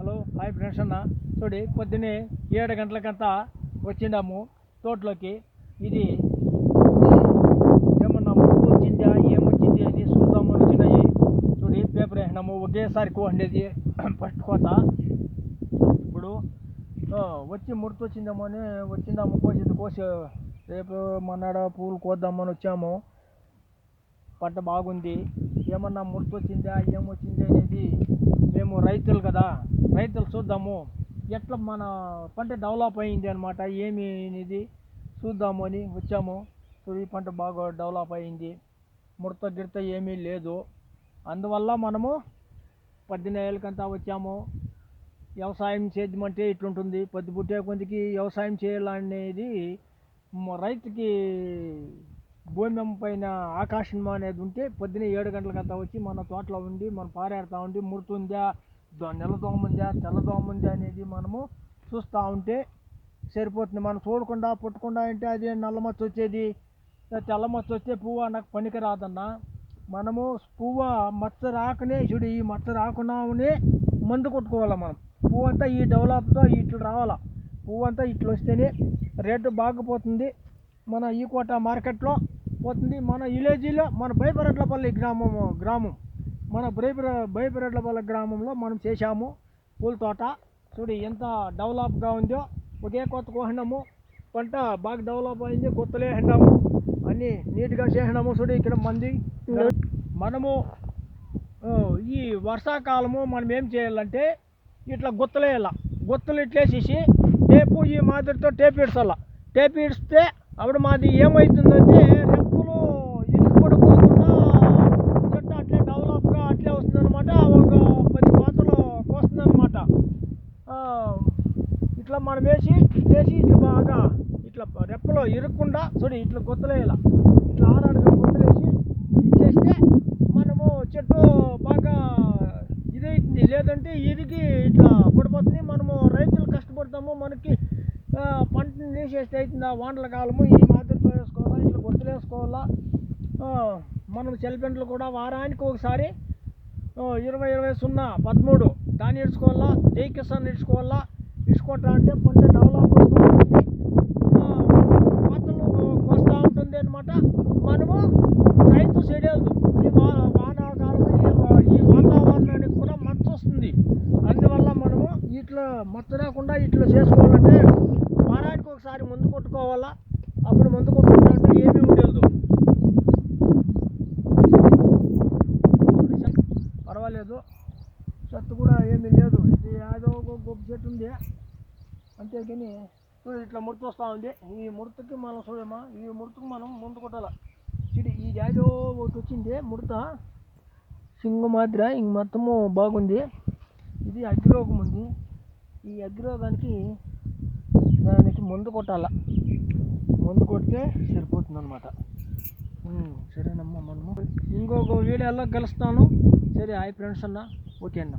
Hello hi friends అన్న. చూడి పొద్దున్నే ఏడు గంటలకంతా వచ్చిండాము తోటలోకి. ఇది ఏమన్నా ముప్పు వచ్చిందా ఏమొచ్చింది అని చూద్దాము అని వచ్చినాయి చూడి పేపర్ వేసినాము ఒకేసారి కోండేది ఫస్ట్ కోత. ఇప్పుడు వచ్చి ముడత అని వచ్చిందాము కోసేది కోసి రేపు మొన్నడ పూలు కోద్దామని వచ్చాము. పంట బాగుంది ఏమన్నా ముడత వచ్చిందా ఏమొచ్చింది అనేది మేము రైతులు కదా. రైతులు చూద్దాము ఎట్లా మన పంట డెవలప్ అయింది అనమాట ఏమి అనేది చూద్దాము అని వచ్చాము. ఈ పంట బాగా డెవలప్ అయింది ముడత గిడత ఏమీ లేదు. అందువల్ల మనము పద్దెనిమిదేళ్ళకంతా వచ్చాము. వ్యవసాయం చేద్దామంటే ఇట్లుంటుంది పొద్దు పుట్టే కొద్దికి వ్యవసాయం చేయాలనేది రైతుకి భూమి పైన ఆకాశం అనేది ఉంటే పొద్దున ఏడు గంటలకంతా వచ్చి మన తోటలో ఉండి మనం పారేడుతూ ఉండి ముడుతుందా దో- నెల తెల్ల దోమ ఉందా అనేది మనము చూస్తూ ఉంటే సరిపోతుంది. మనం చూడకుండా పుట్టకుండా అంటే అది నల్ల మచ్చ వచ్చేది. తెల్ల మచ్చ వస్తే పువ్వు నాకు పనికిరాదన్నా. మనము పువ్వు మచ్చ రాకనే చూడు ఈ మచ్చ రాకుండానే మందు కొట్టుకోవాలి మనం. పువ్వు అంతా ఈ డెవలప్తో ఇట్లు రావాలా. పువ్వు అంతా ఇట్లు వస్తేనే రేటు బాగుపోతుంది. మన ఈ కోట మార్కెట్లో పోతుంది. మన విలేజీలో మన బైపరెడ్లపల్లి గ్రామం గ్రామం. మన బైపర బైపరెడ్లపల్లి గ్రామంలో మనం చేశాము పూల తోట. చూడు ఎంత డెవలప్గా ఉందో. ఒకే కొత్త కోసినాము పంట బాగా డెవలప్ అయింది. కొత్తలే వేసినాము అన్నీ నీట్గా చేసినాము. చూడు ఇక్కడ మంది. మనము ఈ వర్షాకాలము మనం ఏం చేయాలంటే ఇట్లా గుత్తలేయాల గుత్తలు ఇట్లేసేసి టేపు ఈ మాదిరితో టేప్ ఇడ్చాల టేప్ ఇడిస్తే అప్పుడు మాది ఏమవుతుందంటే రెప్పులు ఇరుక్కుపడిపోకుండా చెట్టు అట్లే డెవలప్గా అట్లే వస్తుందన్నమాట ఒక పది కోతలు కోస్తుందన్నమాట ఆ, ఇట్లా మనం వేసి వేసి ఇట్లా బాగా ఇట్లా రెప్పలో ఇరుక్కుండా చూడు ఇట్లా గొత్తలేయాల ఇట్లా ఆరాడుగా గొత్తలేసి ఇచ్చేస్తే మనము చెట్టు బాగా ఇదైతుంది. లేదంటే ఇరిగి ఇట్లా పడిపోతుంది. మనము రైతులు కష్టపడతాము. మనకి పంటని తీసేస్తే అవుతుంది. ఆ వానల కాలము ఈ మాదిరితో వేసుకోవాలా ఇట్లా గొత్తలేసుకోవాలా మనం సెల్పెంట్లు కూడా వారానికి ఒకసారి ఇరవై ఇరవై సున్నా పదమూడు దాన్ని ఇడ్చుకోవాలా జై కిసాన్ ఇడ్చుకోవాలా తీసుకుంటా అంటే పంట డెవలప్ వస్తూ ఉంటుంది కోతలు వస్తూ ఉంటుంది అనమాట మనము రైతు చెడేదు ఈ వా వానాకాలం ఈ ఈ వాతావరణానికి కూడా మచ్చ వస్తుంది. అందువల్ల మనము ఇట్లా మచ్చ రాకుండా ఇట్లా చేసుకోవాలంటే వారానికి ఒకసారి ముందు కొట్టుకోవాలా? అప్పుడు ముందు కొట్టుకుంటే ఏమీ ఉండలేదు పర్వాలేదు. చెత్త కూడా ఏమీ లేదు. ఇది ఏదో ఒక గొప్ప చెట్టు ఉంది. అంతేకాని ఇట్లా ముడత వస్తూ ఉంది. ఈ ముడతకి మనం చూడమ్మా ఈ ముడతకు మనం ముందు కొట్టాల. చూడు ఈ ఏదో ఒకటి వచ్చింది ముడత. సింగు మాదిర ఇంక మొత్తము బాగుంది. ఇది అగ్గిరోగం ఉంది. ఈ అగ్గిరోగానికి దానికి మందు కొట్టాల. మందు కొడితే సరిపోతుంది అనమాట సరేనమ్మా మనము. ఇంకొక వీడియోలో కలుస్తాను. సరే హాయ్ ఫ్రెండ్స్ అన్న. ఓకే అన్నా.